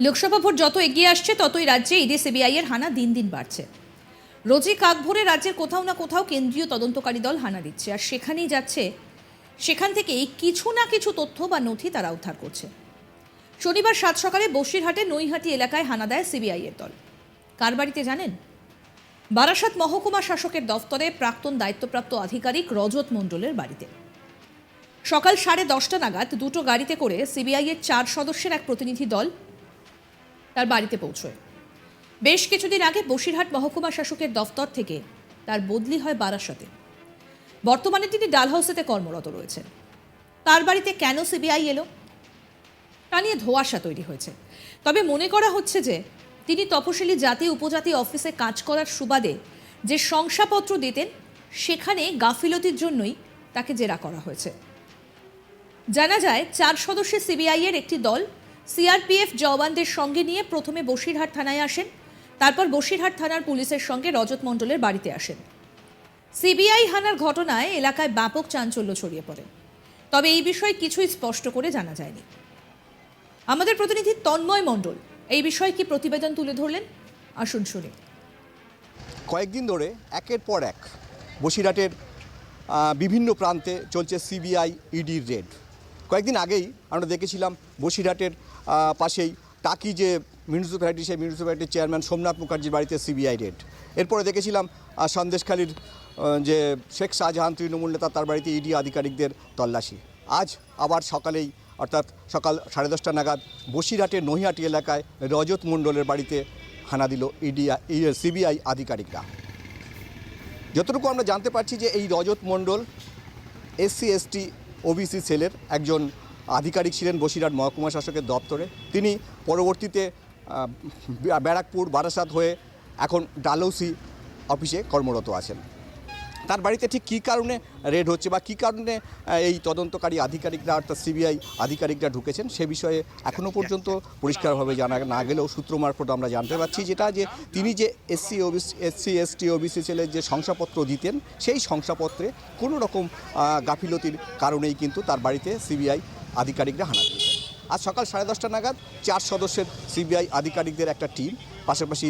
Lok Sabha vote যত এগিয়ে আসছে, ততই রাজ্যে ইডি সিবিআই এর হানা দিন দিন বাড়ছে। রোজই কাক ভরে রাজ্যের কোথাও না কোথাও কেন্দ্রীয় তদন্তকারী দল হানা দিচ্ছে। আর সেখানেই যাচ্ছে, সেখান থেকেই কিছু না কিছু তথ্য বা নথি তারা উদ্ধার করছে। শনিবার সাত সকালে বসিরহাটে নৈহাটি এলাকায় হানা দেয় সিবিআই এর দল। কার বাড়িতে জানেন? বারাসাত মহকুমা শাসকের দফতরে প্রাক্তন দায়িত্বপ্রাপ্ত আধিকারিক রজত মণ্ডলের বাড়িতে। সকাল সাড়ে দশটা নাগাদ দুটো গাড়িতে করে সিবিআই এর চার সদস্যের এক প্রতিনিধি দল তার বাড়িতে পৌঁছয়। বেশ কিছুদিন আগে বসিরহাট মহকুমা শাসকের দফতর থেকে তার বদলি হয় বারাসতে। বর্তমানে তিনি ডালহাউসেতে কর্মরত রয়েছেন। তার বাড়িতে কেন সিবিআই এলো? তা নিয়ে ধোঁয়াশা তৈরি হয়েছে। তবে মনে করা হচ্ছে যে তিনি তপশিলি জাতি উপজাতি অফিসে কাজ করার সুবাদে যে শংসাপত্র দিতেন, সেখানে গাফিলতির জন্যই তাকে জেরা করা হয়েছে। জানা যায়, চার সদস্যের সিবিআইয়ের একটি দল সিআরপিএফ জওয়ানদের সঙ্গে নিয়ে প্রথমে বসিরহাট থানায় আসেন, তারপর বসিরহাট থানার পুলিশের সঙ্গে রজত মণ্ডলের বাড়িতে আসেন। সিবিআই হানার ঘটনায় এলাকায় ব্যাপক চাঞ্চল্য ছড়িয়ে পড়ে। তবে এই বিষয়ে কিছুই স্পষ্ট করে জানা যায়নি। আমাদের প্রতিনিধি তন্ময় মণ্ডল, এই বিষয়ে কি প্রতিবেদন তুলে ধরলেন? আসুন শুনি। কয়েকদিন ধরে একের পর এক বসিরহাটের বিভিন্ন প্রান্তে চলছে সিবিআই ইডির রেড। কয়েকদিন আগেই আমরা দেখেছিলাম বসিরহাটের পাশেই টাকি যে মিউনিসিপ্যালিটি সেই মিউনিসিপ্যালিটির চেয়ারম্যান সোমনাথ মুখার্জির বাড়িতে সিবিআই রেড। এরপরে দেখেছিলাম সন্দেশখালীর যে শেখ শাহজাহান তৃণমূল নেতা, তার বাড়িতে ইডি আধিকারিকদের তল্লাশি। আজ আবার সকালেই, অর্থাৎ সকাল সাড়ে দশটা নাগাদ, বসিরহাটের নহিহাটি এলাকায় রজত মণ্ডলের বাড়িতে হানা দিল ইডি সিবিআই আধিকারিকরা। যতটুকু আমরা জানতে পারছি যে এই Rajat Mondal SC, ST OBC সেলের একজন আধিকারিক ছিলেন বসিরহাট মহকুমা শাসকের দপ্তরে। তিনি পরবর্তীতে ব্যারাকপুর, বারাসাত হয়ে এখন ডালৌসি অফিসে কর্মরত আছেন। তার বাড়িতে ঠিক কী কারণে রেড হচ্ছে বা কী কারণে এই তদন্তকারী আধিকারিকরা অর্থাৎ সিবিআই আধিকারিকরা ঢুকেছেন সে বিষয়ে এখনও পর্যন্ত পরিষ্কারভাবে জানা না গেলেও সূত্র মারফত আমরা জানতে পারছি যেটা যে তিনি যে SC, OBC, SC, ST, OBC ছেলের যে শংসাপত্র দিতেন, সেই শংসাপত্রে কোনো রকম গাফিলতির কারণেই কিন্তু তার বাড়িতে সিবিআই আধিকারিকরা হানা দিয়েছেন। আজ সকাল সাড়ে দশটা নাগাদ চার সদস্যের সিবিআই আধিকারিকদের একটা টিম, পাশাপাশি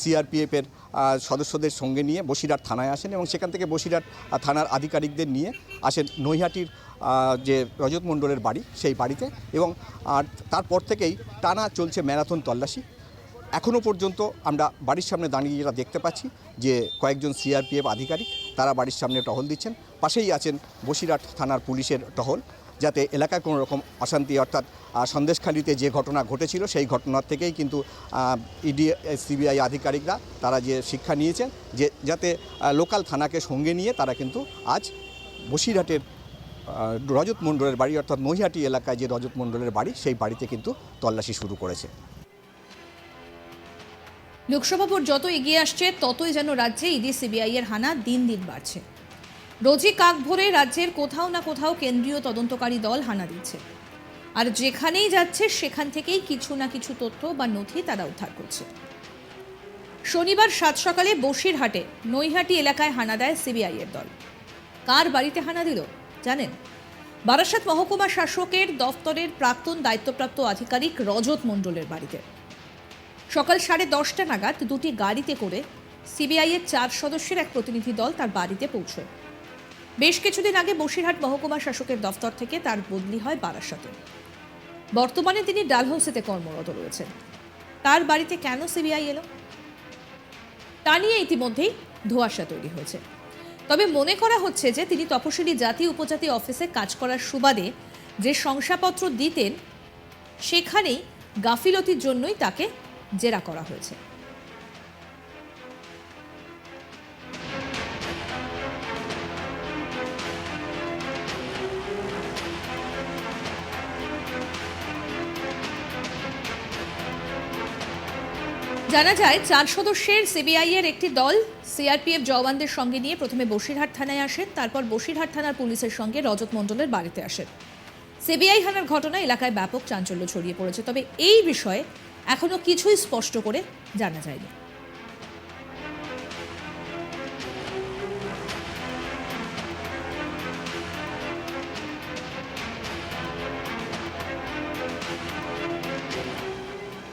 সিআরপিএফের সদস্যদের সঙ্গে নিয়ে বসিরহাট থানায় আসেন এবং সেখান থেকে বসিরহাট থানার আধিকারিকদের নিয়ে আসেন নৈহাটির যে রজত মণ্ডলের বাড়ি, সেই বাড়িতে এবং, আর তারপর থেকেই টানা চলছে ম্যারাথন তল্লাশি। এখনও পর্যন্ত আমরা বাড়ির সামনে দাঁড়িয়ে যেটা দেখতে পাচ্ছি যে কয়েকজন সিআরপিএফ আধিকারিক, তারা বাড়ির সামনে টহল দিচ্ছেন। পাশেই আছেন বসিরহাট থানার পুলিশের টহল। যাতে এলাকায় কোনো রকম অশান্তি অর্থাৎ সন্দেশখালিতে যে ঘটনা ঘটেছিল সেই ঘটনার থেকেই কিন্তু ইডি, সিবিআই আধিকারিকরা তারা যে শিক্ষা নিয়েছেন যে যাতে লোকাল থানাকে সঙ্গে নিয়ে তারা কিন্তু আজ বসিরহাটের রজত মণ্ডলের বাড়ি অর্থাৎ নৈহাটি এলাকায় যে রজত মণ্ডলের বাড়ি সেই বাড়িতে কিন্তু তল্লাশি শুরু করেছে। লোকসভা ভোট যত এগিয়ে আসছে ততই যেন রাজ্যে ইডি, সিবিআই এর হানা দিন দিন বাড়ছে। রোজই কাক ভরে রাজ্যের কোথাও না কোথাও কেন্দ্রীয় তদন্তকারী দল হানা দিচ্ছে। আর যেখানেই যাচ্ছে, সেখান থেকেই কিছু না কিছু তথ্য বা নথি তারা উদ্ধার করছে। শনিবার সাত সকালে বসিরহাটে নৈহাটি এলাকায় হানা দেয় সিবিআই এর দল। কার বাড়িতে হানা দিল, জানেন? বারাসাত মহকুমা শাসকের দফতরের প্রাক্তন দায়িত্বপ্রাপ্ত আধিকারিক রজত মণ্ডলের বাড়িতে। সকাল সাড়ে দশটা নাগাদ দুটি গাড়িতে করে সিবিআই এর চার সদস্যের এক প্রতিনিধি দল তার বাড়িতে পৌঁছয়। বেশ কিছুদিন আগে বসিরহাট মহকুমা শাসকের দফতর থেকে তার বদলি হয় বারাসাতে। বর্তমানে তিনি ডালহাউসিতে কর্মরত রয়েছেন। তার বাড়িতে কেন সিবিআই এলো? তা নিয়ে ইতিমধ্যেই ধোয়াশা তৈরি হয়েছে। তবে মনে করা হচ্ছে যে তিনি তপশিলি জাতি উপজাতি অফিসে কাজ করার সুবাদে যে শংসাপত্র দিতেন, সেখানেই গাফিলতির জন্যই তাকে জেরা করা হয়েছে। জানা যায়, চার সদস্যের সিবিআই এর একটি দল সিআরপিএফ জওয়ানদের সঙ্গে নিয়ে প্রথমে বসিরহাট থানায় আসেন তারপর বসিরহাট থানার পুলিশের সঙ্গে রজত মণ্ডলের বাড়িতে আসেন সিবিআই হানার ঘটনা এলাকায় ব্যাপক চাঞ্চল্য ছড়িয়ে পড়েছে। তবে এই বিষয়ে এখনও কিছুই স্পষ্ট করে জানা যায়নি।